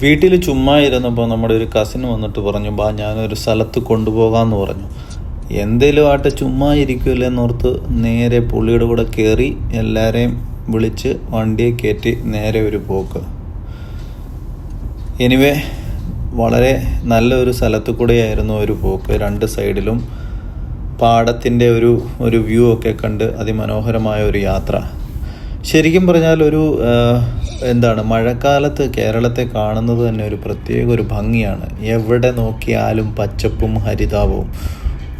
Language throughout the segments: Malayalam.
വീട്ടിൽ ചുമ്മാ ഇരുന്നപ്പോൾ നമ്മുടെ ഒരു കസിൻ വന്നിട്ട് പറഞ്ഞു ബാ ഞാനൊരു സ്ഥലത്ത് കൊണ്ടുപോകാമെന്ന് പറഞ്ഞു. എന്തേലും ആട്ടെ ചുമ്മാ ഇരിക്കുമല്ലോ എന്നോർത്ത് നേരെ പുള്ളിയുടെ കൂടെ കയറി എല്ലാവരെയും വിളിച്ച് വണ്ടിയെ കയറ്റി നേരെ ഒരു പോക്ക്. എനിവേ വളരെ നല്ലൊരു സ്ഥലത്ത് കൂടെയായിരുന്നു ഒരു പോക്ക്. രണ്ട് സൈഡിലും പാടത്തിന്റെ ഒരു ഒരു വ്യൂ ഒക്കെ കണ്ട് അതിമനോഹരമായ ഒരു യാത്ര. ശരിക്കും പറഞ്ഞാൽ ഒരു എന്താണ് മഴക്കാലത്ത് കേരളത്തെ കാണുന്നത് തന്നെ ഒരു പ്രത്യേക ഒരു ഭംഗിയാണ്. എവിടെ നോക്കിയാലും പച്ചപ്പും ഹരിതാപവും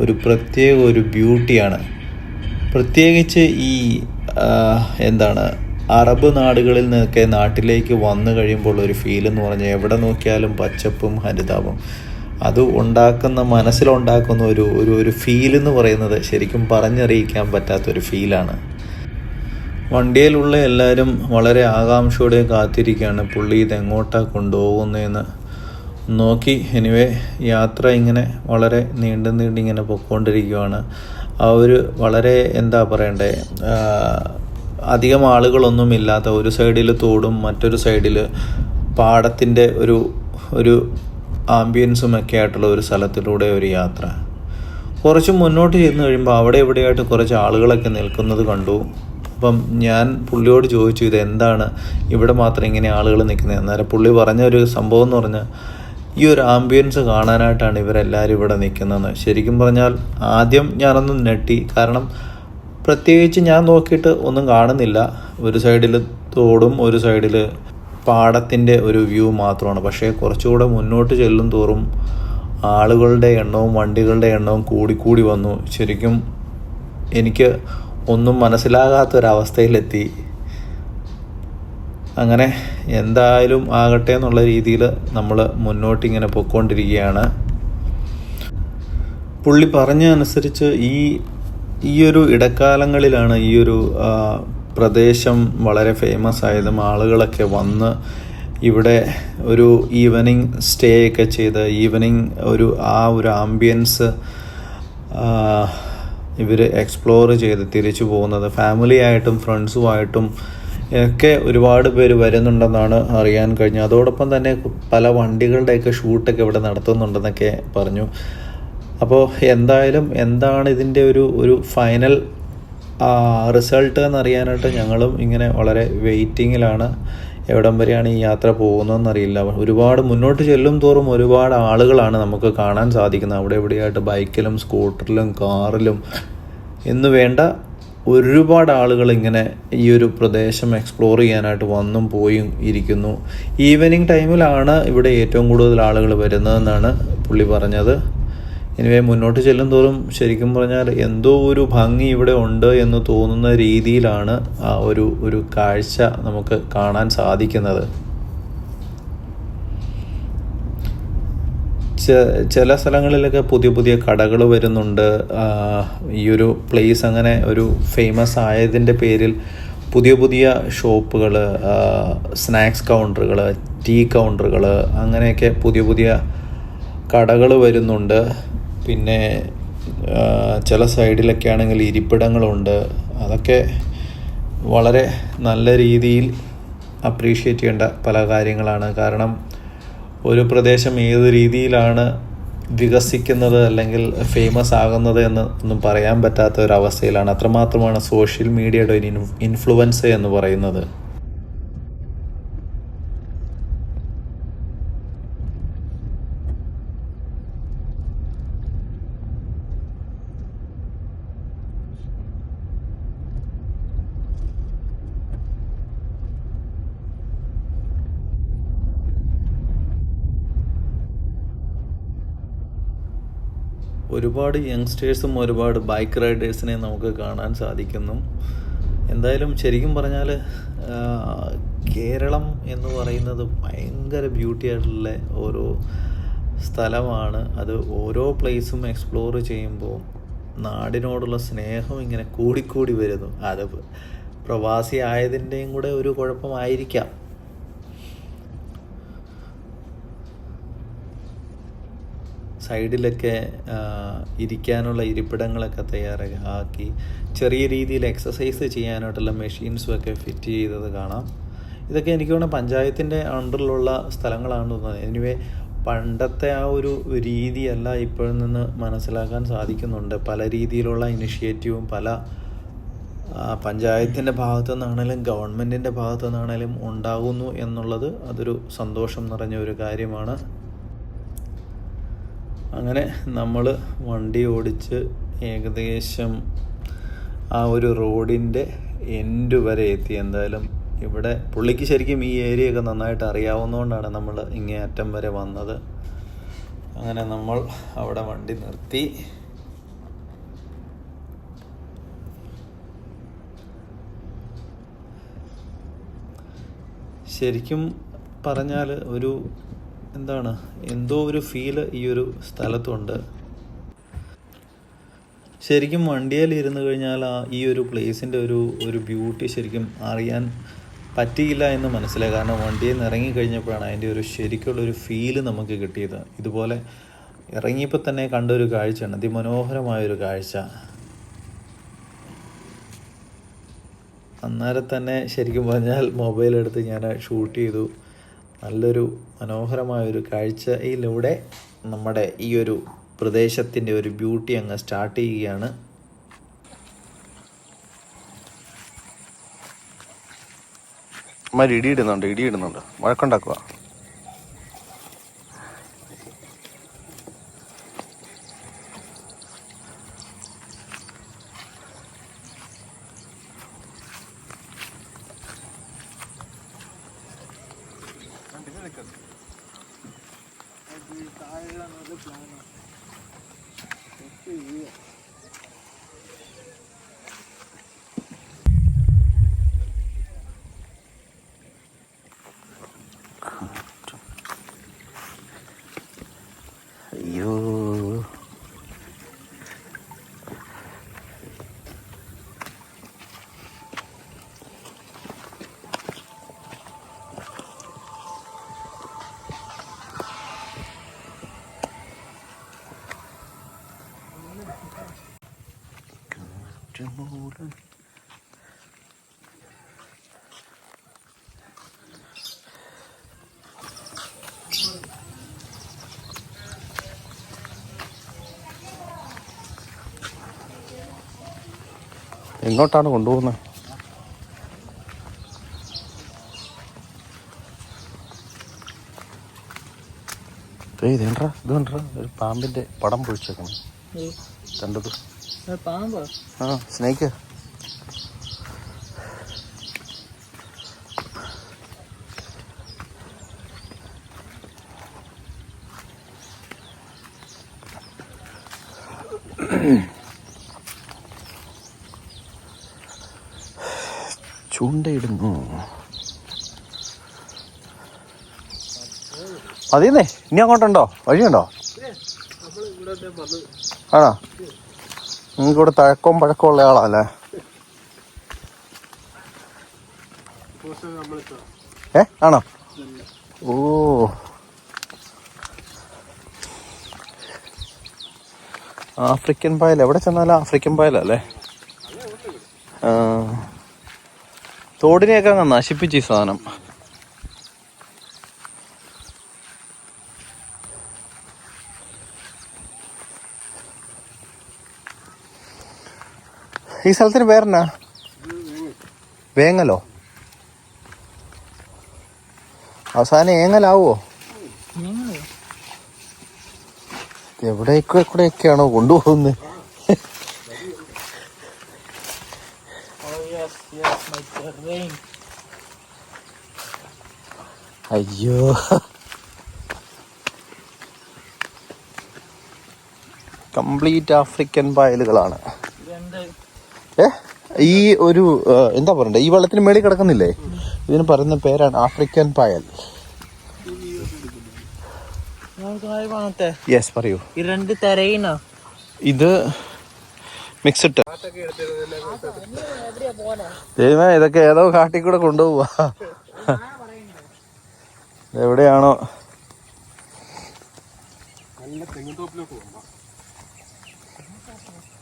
ഒരു പ്രത്യേക ഒരു ബ്യൂട്ടിയാണ്. പ്രത്യേകിച്ച് ഈ എന്താണ് അറബ് നാടുകളിൽ നിന്നൊക്കെ നാട്ടിലേക്ക് വന്നു കഴിയുമ്പോൾ ഒരു ഫീൽ എന്ന് പറഞ്ഞാൽ എവിടെ നോക്കിയാലും പച്ചപ്പും ഹരിതാപം അത് ഉണ്ടാക്കുന്ന മനസ്സിലുണ്ടാക്കുന്ന ഒരു ഒരു ഒരു ഫീൽ എന്ന് പറയുന്നത് ശരിക്കും പറഞ്ഞറിയിക്കാൻ പറ്റാത്തൊരു ഫീലാണ് വണ്ടിയിലുള്ള എല്ലാവരും വളരെ ആകാംക്ഷയോടെ കാത്തിരിക്കുകയാണ്. പുള്ളി ഇത് എങ്ങോട്ടാണ് കൊണ്ടുപോകുന്നതെന്ന് നോക്കി എനിവേ യാത്ര ഇങ്ങനെ വളരെ നീണ്ടു നീണ്ടിങ്ങനെ പൊയ്ക്കൊണ്ടിരിക്കുകയാണ് ആ ഒരു വളരെ എന്താ പറയണ്ടേ അധികം ആളുകളൊന്നും ഇല്ലാത്ത ഒരു സൈഡിൽ തോടും മറ്റൊരു സൈഡിൽ പാടത്തിന്റെ ഒരു ഒരു ആംബിയൻസും ഒക്കെ ആയിട്ടുള്ള ഒരു സ്ഥലത്തിലൂടെ ഒരു യാത്ര. കുറച്ച് മുന്നോട്ട് ചെന്ന് കഴിയുമ്പോൾ അവിടെ എവിടെയായിട്ട് കുറച്ച് ആളുകളൊക്കെ നിൽക്കുന്നത് കണ്ടു. അപ്പം ഞാൻ പുള്ളിയോട് ചോദിച്ചു ഇത് എന്താണ് ഇവിടെ മാത്രം ഇങ്ങനെ ആളുകൾ നിൽക്കുന്നത്? അന്നേരം പുള്ളി പറഞ്ഞ ഒരു സംഭവം എന്ന് പറഞ്ഞാൽ ഈ ഒരു ആംബിയൻസ് കാണാനായിട്ടാണ് ഇവരെല്ലാവരും ഇവിടെ നിൽക്കുന്നതെന്ന്. ശരിക്കും പറഞ്ഞാൽ ആദ്യം ഞാനൊന്ന് നെട്ടി കാരണം പ്രത്യേകിച്ച് ഞാൻ നോക്കിയിട്ട് ഒന്നും കാണുന്നില്ല. ഒരു സൈഡിൽ തോടും ഒരു സൈഡിൽ പാടത്തിന്റെ ഒരു വ്യൂ മാത്രമാണ്. പക്ഷേ കുറച്ചുകൂടെ മുന്നോട്ട് ചെല്ലും തോറും ആളുകളുടെ എണ്ണവും വണ്ടികളുടെ എണ്ണവും കൂടിക്കൂടി വന്നു. ശരിക്കും എനിക്ക് ഒന്നും മനസ്സിലാകാത്തൊരവസ്ഥയിലെത്തി. അങ്ങനെ എന്തായാലും ആകട്ടെ എന്നുള്ള രീതിയിൽ നമ്മൾ മുന്നോട്ടിങ്ങനെ പൊയ്ക്കൊണ്ടിരിക്കുകയാണ് പുള്ളി പറഞ്ഞ അനുസരിച്ച് ഈ ഈയൊരു ഇടക്കാലങ്ങളിലാണ് ഈ ഒരു പ്രദേശം വളരെ ഫേമസ് ആയതും ആളുകളൊക്കെ വന്ന് ഇവിടെ ഒരു ഈവനിങ് സ്റ്റേ ഒക്കെ ചെയ്ത് ഈവനിങ് ഒരു ആ ഒരു ആംബിയൻസ് ഇവർ എക്സ്പ്ലോർ ചെയ്ത് തിരിച്ചു പോകുന്നത്. ഫാമിലി ആയിട്ടും ഫ്രണ്ട്സുമായിട്ടും ഒക്കെ ഒരുപാട് പേര് വരുന്നുണ്ടെന്നാണ് അറിയാൻ കഴിഞ്ഞത്. അതോടൊപ്പം തന്നെ പല വണ്ടികളുടെയൊക്കെ ഷൂട്ടൊക്കെ ഇവിടെ നടത്തുന്നുണ്ടെന്നൊക്കെ പറഞ്ഞു. അപ്പോൾ എന്തായാലും എന്താണ് ഇതിന്റെ ഒരു ഒരു ഫൈനൽ റിസൾട്ട് എന്നറിയാനായിട്ട് ഞങ്ങളും ഇങ്ങനെ വളരെ വെയിറ്റിങ്ങിലാണ് എവിടം വരെയാണ് ഈ യാത്ര പോകുന്നതെന്നറിയില്ല. ഒരുപാട് മുന്നോട്ട് ചെല്ലും തോറും ഒരുപാട് ആളുകളാണ് നമുക്ക് കാണാൻ സാധിക്കുന്നത്. അവിടെ എവിടെയായിട്ട് ബൈക്കിലും സ്കൂട്ടറിലും കാറിലും എന്ന് വേണ്ട ഒരുപാട് ആളുകൾ ഇങ്ങനെ ഈ ഒരു പ്രദേശം എക്സ്പ്ലോർ ചെയ്യാനായിട്ട് വന്നും പോയും ഇരിക്കുന്നു. ഈവനിങ് ടൈമിലാണ് ഇവിടെ ഏറ്റവും കൂടുതൽ ആളുകൾ വരുന്നതെന്നാണ് പുള്ളി പറഞ്ഞത്. എനിവേ മുന്നോട്ട് ചെല്ലും തോറും ശരിക്കും പറഞ്ഞാൽ എന്തോ ഒരു ഭംഗി ഇവിടെ ഉണ്ട് എന്ന് തോന്നുന്ന രീതിയിലാണ് ആ ഒരു ഒരു കാഴ്ച നമുക്ക് കാണാൻ സാധിക്കുന്നത്. ചില സ്ഥലങ്ങളിലൊക്കെ പുതിയ പുതിയ കടകൾ വരുന്നുണ്ട്. ഈ ഒരു പ്ലേസ് അങ്ങനെ ഒരു ഫേമസ് ആയതിന്റെ പേരിൽ പുതിയ പുതിയ ഷോപ്പുകൾ സ്നാക്സ് കൗണ്ടറുകൾ ടീ കൗണ്ടറുകൾ അങ്ങനെയൊക്കെ പുതിയ പുതിയ കടകൾ വരുന്നുണ്ട്. പിന്നെ ചില സൈഡിലൊക്കെ ആണെങ്കിൽ ഇരിപ്പിടങ്ങളുണ്ട്. അതൊക്കെ വളരെ നല്ല രീതിയിൽ അപ്രീഷിയേറ്റ് ചെയ്യേണ്ട പല കാര്യങ്ങളാണ്. കാരണം ഒരു പ്രദേശം ഏത് രീതിയിലാണ് വികസിക്കുന്നത് അല്ലെങ്കിൽ ഫേമസ് ആകുന്നത് എന്ന് ഒന്നും പറയാൻ പറ്റാത്ത ഒരു അവസ്ഥയിലാണ്. അത്രമാത്രമാണ് സോഷ്യൽ മീഡിയയുടെ ഒരു ഇൻഫ്ലുവൻസ് എന്ന് പറയുന്നത്. ഒരുപാട് യങ്സ്റ്റേഴ്സും ഒരുപാട് ബൈക്ക് റൈഡേഴ്സിനെ നമുക്ക് കാണാൻ സാധിക്കുന്നു. എന്തായാലും ശരിക്കും പറഞ്ഞാൽ കേരളം എന്ന് പറയുന്നത് ഭയങ്കര ബ്യൂട്ടി ആയിട്ടുള്ള ഓരോ സ്ഥലമാണ്. അത് ഓരോ പ്ലേസും എക്സ്പ്ലോർ ചെയ്യുമ്പോൾ നാടിനോടുള്ള സ്നേഹം ഇങ്ങനെ കൂടിക്കൂടി വരുന്നു. അത് പ്രവാസി ആയതിന്റെയും കൂടെ ഒരു കുഴപ്പമായിരിക്കാം. സൈഡിലൊക്കെ ഇരിക്കാനുള്ള ഇരിപ്പിടങ്ങളൊക്കെ തയ്യാറാക്കി ചെറിയ രീതിയിൽ എക്സസൈസ് ചെയ്യാനായിട്ടുള്ള മെഷീൻസും ഒക്കെ ഫിറ്റ് ചെയ്തത് കാണാം. ഇതൊക്കെ എനിക്ക് തോന്നുന്നു പഞ്ചായത്തിന്റെ അണ്ടറിലുള്ള സ്ഥലങ്ങളാണ് തോന്നുന്നത് എനിവേ പണ്ടത്തെ ആ ഒരു രീതിയല്ല ഇപ്പോഴും നിന്ന് മനസ്സിലാക്കാൻ സാധിക്കുന്നുണ്ട്. പല രീതിയിലുള്ള ഇനിഷ്യേറ്റീവും പല പഞ്ചായത്തിന്റെ ഭാഗത്തു നിന്നാണേലും ഗവൺമെന്റിന്റെ ഭാഗത്തു നിന്നാണേലും ഉണ്ടാകുന്നു എന്നുള്ളത് അതൊരു സന്തോഷം നിറഞ്ഞ ഒരു കാര്യമാണ്. അങ്ങനെ നമ്മൾ വണ്ടി ഓടിച്ച് ഏകദേശം ആ ഒരു റോഡിന്റെ എൻഡ് വരെ എത്തി. എന്തായാലും ഇവിടെ പുള്ളിക്ക് ശരിക്കും ഈ ഏരിയ ഒക്കെ നന്നായിട്ട് അറിയാവുന്നതുകൊണ്ടാണ് നമ്മൾ ഇങ്ങേ അറ്റം വരെ വന്നത്. അങ്ങനെ നമ്മൾ അവിടെ വണ്ടി നിർത്തി. ശരിക്കും പറഞ്ഞാൽ ഒരു എന്താണ്? എന്തോ ഒരു ഫീൽ ഈ ഒരു സ്ഥലത്തുണ്ട്. ശരിക്കും വണ്ടിയിൽ ഇരുന്ന് കഴിഞ്ഞാൽ ആ ഈ ഒരു പ്ലേസിന്റെ ഒരു ഒരു ബ്യൂട്ടി ശരിക്കും അറിയാൻ പറ്റിയില്ല എന്ന് മനസ്സിലായി. കാരണം വണ്ടിയിൽ നിന്ന് ഇറങ്ങി കഴിഞ്ഞപ്പോഴാണ് അതിന്റെ ഒരു ശരിക്കുള്ളൊരു ഫീൽ നമുക്ക് കിട്ടിയത്. ഇതുപോലെ ഇറങ്ങിയപ്പോൾ തന്നെ കണ്ടൊരു കാഴ്ചയാണ്. അതിമനോഹരമായൊരു കാഴ്ച. അന്നേരം തന്നെ ശരിക്കും പറഞ്ഞാൽ മൊബൈൽ എടുത്ത് ഞാൻ ഷൂട്ട് ചെയ്തു. നല്ലൊരു മനോഹരമായൊരു കാഴ്ചയിലൂടെ നമ്മുടെ ഈ ഒരു പ്രദേശത്തിന്റെ ഒരു ബ്യൂട്ടി അങ്ങ് സ്റ്റാർട്ട് ചെയ്യുകയാണ്. ഇടിയിടുന്നുണ്ട് ഇടി ഇടുന്നുണ്ട് ഇടി വഴക്കുണ്ടാക്കുക അയ്യോ കാറ്റുമൂലം എങ്ങോട്ടാണ് കൊണ്ടുപോകുന്നത് ഇതേണ്ട ഇതേണ്ടാ ഇത് കണ്ടാ ഒരു പാമ്പിന്റെ പടം പൊഴിച്ചേക്കണം കണ്ടത്? ആ സ്നേക്ക് ചൂണ്ടയിടുന്നു. അതീന്നേ ഇനി അങ്ങോട്ടുണ്ടോ? വഴിയുണ്ടോ? ആണോ? നിങ്ങൾക്ക് ഇവിടെ തഴക്കവും പഴക്കവും ഉള്ള ആളാല്ലേ? ഏ? ആണോ? ഓ. ആഫ്രിക്കൻ പായൽ. എവിടെ ചെന്നാലും ആഫ്രിക്കൻ പായലല്ലേ. തോടിനെയൊക്കെ അങ്ങ് നശിപ്പിച്ച് ഈ സാധനം. ഈ സ്ഥലത്തിന് പേരെന്നാ? വേങ്ങലോ? അവസാനം ഏങ്ങലാവോ? എവിടേക്ക് കൂടെയൊക്കെയാണോ കൊണ്ടുപോകുന്നത്. അയ്യോ. കംപ്ലീറ്റ് ആഫ്രിക്കൻ പായലുകളാണ് ഏ? ഈ ഒരു എന്താ പറയണ്ടേ? ഈ വെള്ളത്തിന് മേളിൽ കിടക്കുന്നില്ലേ? ഇതിന് പറയുന്ന പേരാണ് ആഫ്രിക്കൻ പായൽ. യെസ് പറയൂ. രണ്ട് തെരയിനാ? ഇത് മിക്സിട്ട് ദൈവമേ ഇതൊക്കെ ഏതോ കാട്ടിൽ കൂടെ കൊണ്ടുപോവാ. എവിടെയാണോ?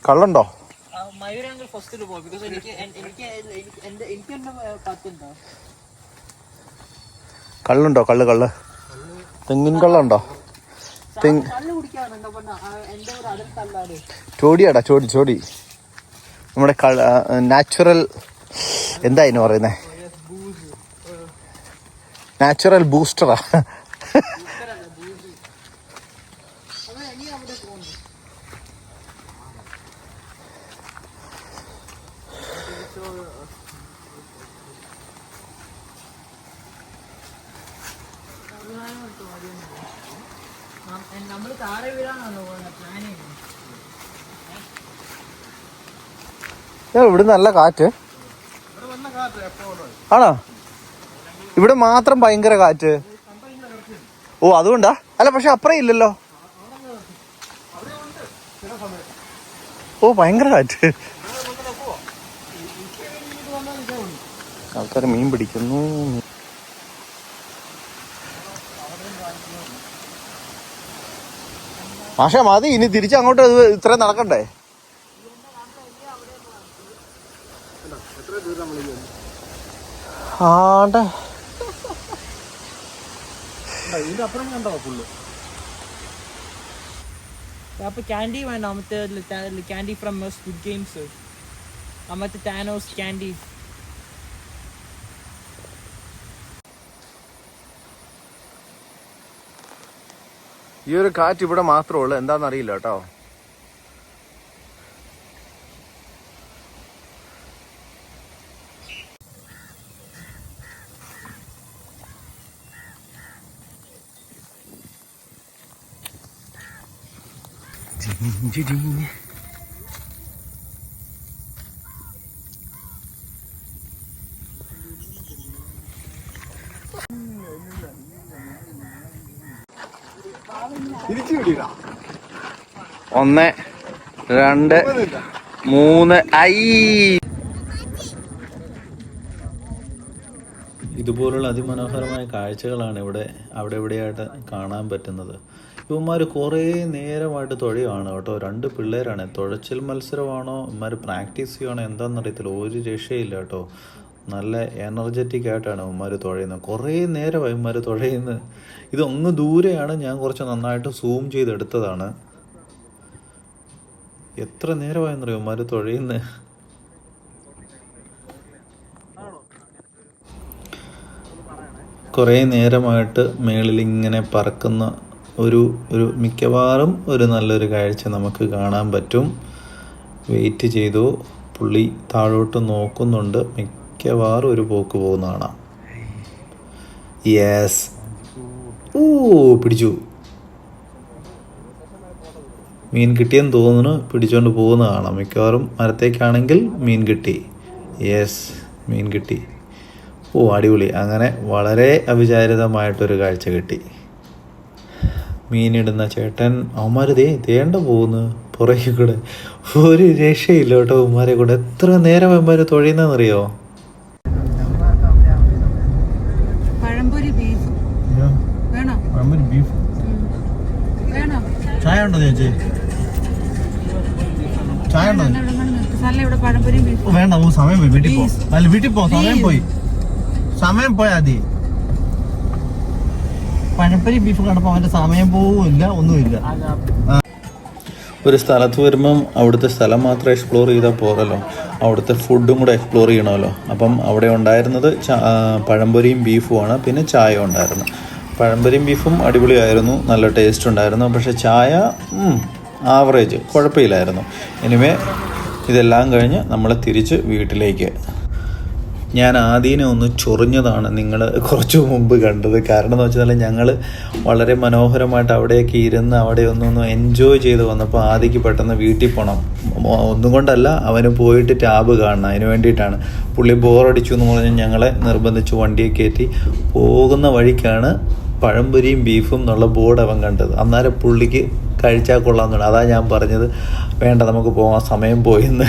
കള്ളുണ്ടോ? മയൂരാങ്കിൽ ഫസ്റ്റിൽ പോകും ബിക്കോസ് എനിക്ക് എനിക്ക് എന്റെ എനിക്ക് എന്റെ പത്തുണ്ടോ കള്ളുണ്ടോ? കള്ള് കള്ള്. തെങ്ങിൻ കള്ളുണ്ടോ? ചോടിയാടാ ചോടി ചോടി. നമ്മുടെ നാച്ചുറൽ എന്താ ഇതിന് പറയുന്നേ? നാച്ചുറൽ ബൂസ്റ്ററാ ഇവിടെ നല്ല കാറ്റ്. ആണോ? ഇവിടെ മാത്രം ഭയങ്കര കാറ്റ്. ഓ അതുകൊണ്ടാ? അല്ല പക്ഷെ അപ്പുറം ഇല്ലല്ലോ. ഓ ഭയങ്കര കാറ്റ്. ആൾക്കാർ മീൻ പിടിക്കുന്നു. മാഷ മതി. ഇനി തിരിച്ചു അങ്ങോട്ട് ഇത് ഇത്രയും നടക്കണ്ടേ? ആണ്ട അപ്പൊ ക്യാൻഡി വേണം മറ്റേ candy from squid games Thanos candy ഈ ഒരു കാറ്റ് ഇവിടെ മാത്രമേ ഉള്ളൂ. എന്താണെന്ന് അറിയില്ല ഒന്ന് രണ്ട് മൂന്ന് ഐ. ഇതുപോലുള്ള അതിമനോഹരമായ കാഴ്ചകളാണ് ഇവിടെ അവിടെ ഇവിടെയായിട്ട് കാണാൻ പറ്റുന്നത്. ഇവന്മാർ കുറേ നേരമായിട്ട് തുഴയാണ് കേട്ടോ. രണ്ട് പിള്ളേരാണ്. തുഴച്ചിൽ മത്സരമാണോ? ഇവന്മാർ പ്രാക്ടീസ് ചെയ്യുകയാണോ എന്താണെന്നറിയത്തില്ല ഒരു രക്ഷയില്ല കേട്ടോ. നല്ല എനർജറ്റിക് ആയിട്ടാണ് ഇവന്മാർ തുഴയുന്നത്. കുറേ നേരമായി ഇവന്മാർ തുഴയുന്നത്. ഇത് അങ്ങ് ദൂരെയാണ്. ഞാൻ കുറച്ച് നന്നായിട്ട് സൂം ചെയ്തെടുത്തതാണ്. എത്ര നേരമായെന്നറിയോ ഇവന്മാർ തുഴയുന്നത്? കുറേ നേരമായിട്ട് മേളിൽ ഇങ്ങനെ പറക്കുന്ന ഒരു ഒരു മിക്കവാറും ഒരു നല്ലൊരു കാഴ്ച നമുക്ക് കാണാൻ പറ്റും. വെയിറ്റ് ചെയ്തു. പുള്ളി താഴോട്ട് നോക്കുന്നുണ്ട്. മിക്കവാറും ഒരു പോക്ക് പോകുന്ന കാണാം യെസ് ഓ പിടിച്ചു. മീൻ കിട്ടിയെന്ന് തോന്നുന്നു. പിടിച്ചോണ്ട് പോകുന്ന കാണാം മിക്കവാറും മരത്തേക്കാണെങ്കിൽ മീൻ കിട്ടി. യെസ് മീൻ കിട്ടി. ഓ അടിപൊളി. അങ്ങനെ വളരെ അവിചാരിതമായിട്ടൊരു കാഴ്ച കിട്ടി. മീനിടുന്ന ചേട്ടൻ അവന്മാർ ദേ തേണ്ട പോകുന്നു പുറകെ കൂടെ. ഒരു രക്ഷയില്ല കേട്ടോ അവന്മാരെ കൂടെ. എത്ര നേരം അവന്മാർ തൊഴിയുന്നറിയോ പഴംപൊരി ബീഫ്. വേണോ? ബീഫ്. വേണോ? ചായ ഉണ്ടോ ചേച്ചി? ചായ ഉണ്ടോ? വേണ്ട സമയം പോയി. വീട്ടിൽ പോ. അല്ല വീട്ടിൽ പോ. സമയം. പോയി. സമയം പോയാ മതി. പഴപ്പരി ബീഫ് കണ്ടപ്പോ അവന്റെ സമയം പോവില്ല ഒന്നുമില്ല. ഒരു സ്ഥലത്ത് വരുമ്പം അവിടുത്തെ സ്ഥലം മാത്രം എക്സ്പ്ലോർ ചെയ്താൽ പോരല്ലോ. അവിടുത്തെ ഫുഡും കൂടെ എക്സ്പ്ലോർ ചെയ്യണമല്ലോ. അപ്പം അവിടെ ഉണ്ടായിരുന്നത് പഴംപൊരിയും ബീഫുമാണ് പിന്നെ ചായ ഉണ്ടായിരുന്നു. പഴംപൊരിയും ബീഫും അടിപൊളിയായിരുന്നു. നല്ല ടേസ്റ്റ് ഉണ്ടായിരുന്നു. പക്ഷേ ചായ ആവറേജ് കുഴപ്പമില്ലായിരുന്നു. എനിവേ ഇതെല്ലാം കഴിഞ്ഞ് നമ്മൾ തിരിച്ച് വീട്ടിലേക്ക് ഞാൻ ആദ്യനെ ഒന്ന് ചൊറിഞ്ഞതാണ് നിങ്ങൾ കുറച്ച് മുമ്പ് കണ്ടത്. കാരണം എന്ന് വെച്ചാൽ ഞങ്ങൾ വളരെ മനോഹരമായിട്ട് അവിടെയൊക്കെ ഇരുന്ന് അവിടെ ഒന്നൊന്ന് എൻജോയ് ചെയ്ത് വന്നപ്പോൾ ആദ്യക്ക് പെട്ടെന്ന് വീട്ടിൽ പോകണം ഒന്നും കൊണ്ടല്ല അവന് പോയിട്ട് ടാബ് കാണണം. അതിന് വേണ്ടിയിട്ടാണ്. പുള്ളി ബോറടിച്ചു എന്ന് പറഞ്ഞ് ഞങ്ങളെ നിർബന്ധിച്ച് വണ്ടിയെ കയറ്റി. പോകുന്ന വഴിക്കാണ് പഴംപൊരിയും ബീഫും എന്നുള്ള ബോർഡ് അവൻ കണ്ടത്. അന്നേരം പുള്ളിക്ക് കഴിച്ചാൽ കൊള്ളാമെന്നുണ്ട് അതാ ഞാൻ പറഞ്ഞത്. വേണ്ട നമുക്ക് പോകാം സമയം പോയെന്ന്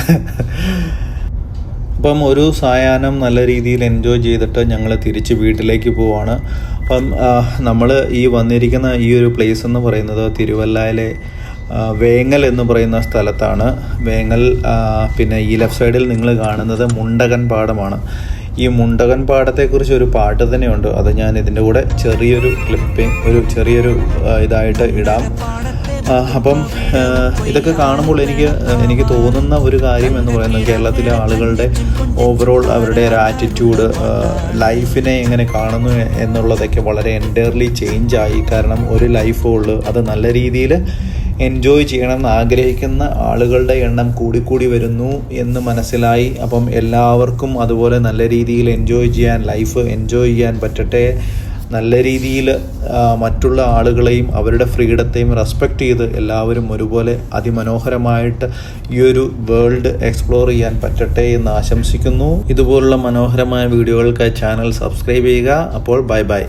അപ്പം ഒരു സായാഹ്നം നല്ല രീതിയിൽ എൻജോയ് ചെയ്തിട്ട് ഞങ്ങൾ തിരിച്ച് വീട്ടിലേക്ക് പോവാണ്. അപ്പം നമ്മൾ ഈ വന്നിരിക്കുന്ന ഈ ഒരു പ്ലേസ് എന്ന് പറയുന്നത് തിരുവല്ലയിലെ വേങ്ങൽ എന്ന് പറയുന്ന സ്ഥലത്താണ്. വേങ്ങൽ പിന്നെ ഈ ലെഫ്റ്റ് സൈഡിൽ നിങ്ങൾ കാണുന്നത് മുണ്ടകൻ പാടമാണ്. ഈ മുണ്ടകൻ പാടത്തെക്കുറിച്ച് ഒരു പാട്ട് തന്നെയുണ്ട്. അത് ഞാൻ ഇതിന്റെ കൂടെ ചെറിയൊരു ക്ലിപ്പിംഗ് ഒരു ചെറിയൊരു ഇതായിട്ട് ഇടാം. അപ്പം ഇതൊക്കെ കാണുമ്പോൾ എനിക്ക് എനിക്ക് തോന്നുന്ന ഒരു കാര്യം എന്ന് പറയുന്നത് കേരളത്തിലെ ആളുകളുടെ ഓവറോൾ അവരുടെ ഒരു ആറ്റിറ്റ്യൂഡ് ലൈഫിനെ എങ്ങനെ കാണുന്നു എന്നുള്ളതൊക്കെ വളരെ എന്റയർലി ചേഞ്ച് ആയി. കാരണം ഒരു ലൈഫേ ഉള്ളൂ. അത് നല്ല രീതിയിൽ എൻജോയ് ചെയ്യണമെന്ന് ആഗ്രഹിക്കുന്ന ആളുകളുടെ എണ്ണം കൂടിക്കൂടി വരുന്നു എന്ന് മനസ്സിലായി. അപ്പം എല്ലാവർക്കും അതുപോലെ നല്ല രീതിയിൽ എൻജോയ് ചെയ്യാൻ ലൈഫ് എൻജോയ് ചെയ്യാൻ പറ്റട്ടെ. നല്ല രീതിയിൽ മറ്റുള്ള ആളുകളെയും അവരുടെ ഫ്രീഡത്തെയും റെസ്പെക്റ്റ് ചെയ്ത് എല്ലാവരും ഒരുപോലെ അതിമനോഹരമായിട്ട് ഈ ഒരു വേൾഡ് എക്സ്പ്ലോർ ചെയ്യാൻ പറ്റട്ടെ എന്ന് ആശംസിക്കുന്നു. ഇതുപോലുള്ള മനോഹരമായ വീഡിയോകൾക്ക് ചാനൽ സബ്സ്ക്രൈബ് ചെയ്യുക. അപ്പോൾ ബൈ ബൈ.